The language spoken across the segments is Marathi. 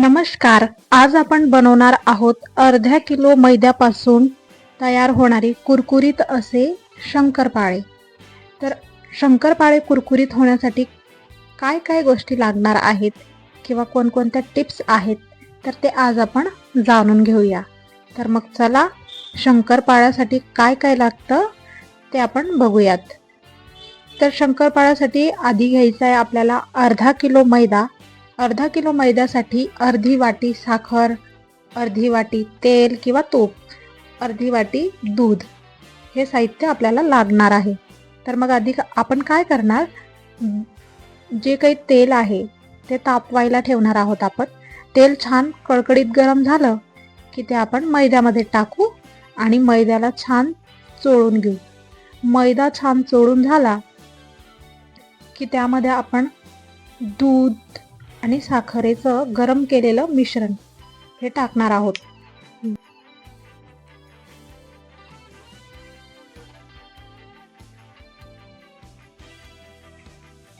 नमस्कार आज आपण बनवणार आहोत अर्ध्या किलो मैद्यापासून तयार होणारे कुरकुरीत असे शंकरपाळे. तर शंकरपाळे कुरकुरीत होण्यासाठी काय काय गोष्टी लागणार आहेत किंवा कोणकोणत्या टिप्स आहेत तर ते आज आपण जाणून घेऊया. तर मग चला शंकरपाळ्यासाठी काय काय लागतं ते आपण बघूयात. तर शंकरपाळ्यासाठी आधी घ्यायचा आहे आपल्याला अर्धा किलो मैदा अर्धा किलो मैद्यासाठी अर्धी वाटी साखर अर्धी वाटी तेल किंवा तूप अर्धी वाटी दूध. हे साहित्य आपल्याला लागणार आहे. तर मग आधी आपण काय करणार? जे काही तेल आहे ते तापवायला ठेवणार आहोत आपण. तेल छान कडकडीत गरम झालं की ते आपण मैद्यामध्ये टाकू आणि मैद्याला छान चोळून घेऊ. मैदा छान चोळून झाला की त्यामध्ये आपण दूध आणि साखरेचं गरम केलेलं मिश्रण हे टाकणार आहोत.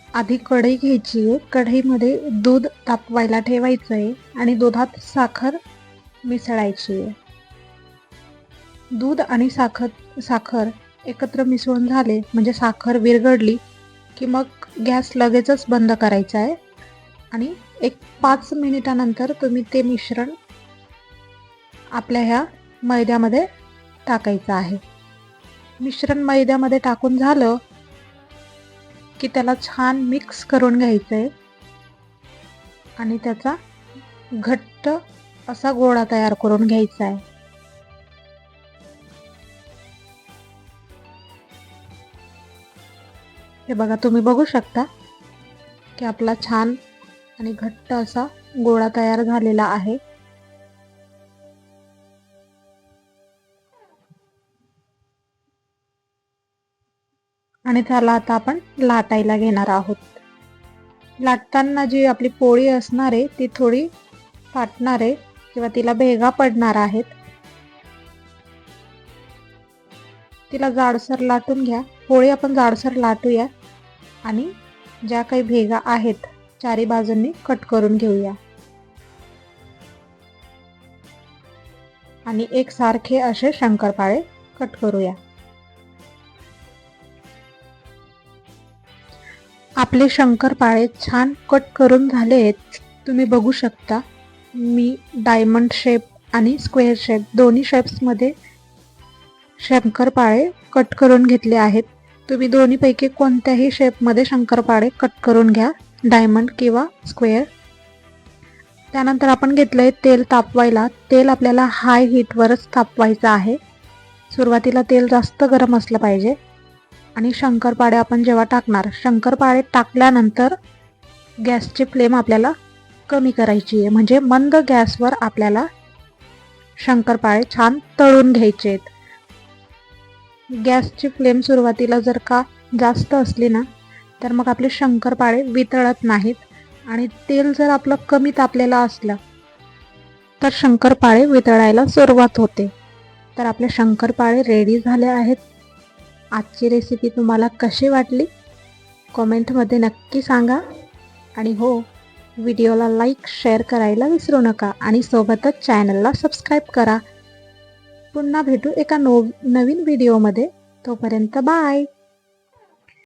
आधी कढई घ्यायची आहे. कढईमध्ये दूध तापवायला ठेवायचं आहे आणि दुधात साखर मिसळायची आहे. दूध आणि साखर साखर एकत्र मिसळून झाले म्हणजे साखर विरघडली की मग गॅस लगेचच बंद करायचा आहे. आणि एक पाच मिनिटानंतर तुम्ही ते मिश्रण आपल्या ह्या मैद्यामध्ये टाकायचं आहे. मिश्रण मैद्यामध्ये टाकून झालं की त्याला छान मिक्स करून घ्यायचं आहे आणि त्याचा घट्ट असा गोळा तयार करून घ्यायचा आहे हे बघा तुम्ही बघू शकता की आपला छान आणि घट्ट असा गोळा तयार झालेला आहे. आणि त्याला आता आपण लाटायला घेणार आहोत. लाटताना जी आपली पोळी असणार आहे ती थोडी फाटणार आहे किंवा तिला भेगा पडणार आहेत. तिला जाडसर लाटून घ्या. पोळी आपण जाडसर लाटूया. आणि ज्या काही भेगा आहेत चारी बाजूंनी कट करून घेऊया. आणि एक सारखे असे शंकरपाळे कट करूया. आपले शंकरपाळे छान कट करून झाले आहेत तुम्ही बघू शकता मी डायमंड शेप आणि स्क्वेअर शेप दोन्ही शेप्समध्ये शंकरपाळे कट करून घेतले आहेत. तुम्ही दोन्हीपैकी कोणत्याही शेपमध्ये शंकरपाळे कट करून घ्या. डायमंड किंवा स्क्वेअर. त्यानंतर आपण घेतलं आहे तेल तापवायला. तेल आपल्याला हाय हीटवरच तापवायचं आहे. सुरुवातीला तेल जास्त गरम असलं पाहिजे. आणि शंकरपाळे आपण जेव्हा टाकणार शंकरपाळे टाकल्यानंतर गॅसची फ्लेम आपल्याला कमी करायची आहे. म्हणजे मंद गॅसवर आपल्याला शंकरपाळे छान तळून घ्यायचे आहेत गॅसची फ्लेम सुरुवातीला जर का जास्त असली ना तर मग आपले शंकरपाळे वितळत नाहीत. आणि तेल जर आपलं कमी तापलेलं असलं तर शंकरपाळे वितळायला सुरुवात होते. तर आपले शंकरपाळे रेडी झाले आहेत. आजची रेसिपी तुम्हाला कशी वाटली? कॉमेंटमध्ये नक्की सांगा. आणि हो व्हिडिओला लाईक शेअर करायला विसरू नका. आणि सोबतच चॅनलला सबस्क्राईब करा. पुन्हा भेटू एका नो नवीन व्हिडिओमध्ये तोपर्यंत बाय